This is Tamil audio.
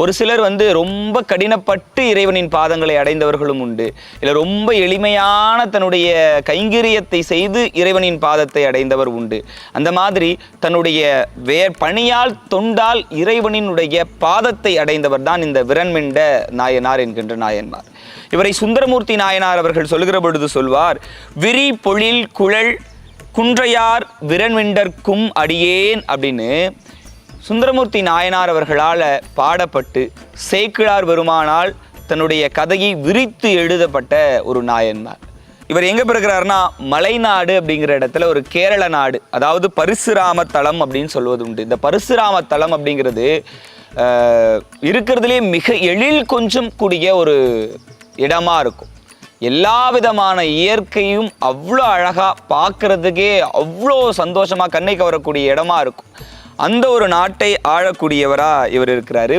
ஒரு சிலர் வந்து ரொம்ப கடினப்பட்டு இறைவனின் பாதங்களை அடைந்தவர்களும் உண்டு. இல்லை ரொம்ப எளிமையான தன்னுடைய கைங்கரியத்தை செய்து இறைவனின் பாதத்தை அடைந்தவர் உண்டு. அந்த மாதிரி தன்னுடைய வே பணியால் தொண்டால் இறைவனினுடைய பாதத்தை அடைந்தவர் தான் இந்த விரண்மிண்ட நாயனார் என்கின்ற நாயன்மார். இவரை சுந்தரமூர்த்தி நாயனார் அவர்கள் சொல்லுகிற பொழுது சொல்வார் விரி பொழில் குழல் குன்றையார் விரண்மிண்டர்க்கும் அடியேன் அப்படின்னு சுந்தரமூர்த்தி நாயனார் அவர்களால் பாடப்பட்டு சேக்கிழார் பெருமானால் தன்னுடைய கதையை விரித்து எழுதப்பட்ட ஒரு நாயன்மார். இவர் எங்கே பிறகுறாருன்னா மலைநாடு அப்படிங்கிற இடத்துல ஒரு கேரள நாடு அதாவது பரிசுராம தலம் அப்படின்னு சொல்வது உண்டு. இந்த பரிசுராம தலம் அப்படிங்கிறது இருக்கிறதுலே மிக எழில் கொஞ்சம் கூடிய ஒரு இடமா இருக்கும். எல்லா விதமான இயற்கையும் அவ்வளோ அழகாக பார்க்குறதுக்கே அவ்வளோ சந்தோஷமாக கண்ணை கவரக்கூடிய இடமா இருக்கும். அந்த ஒரு நாட்டை ஆழக்கூடியவராக இவர் இருக்கிறாரு.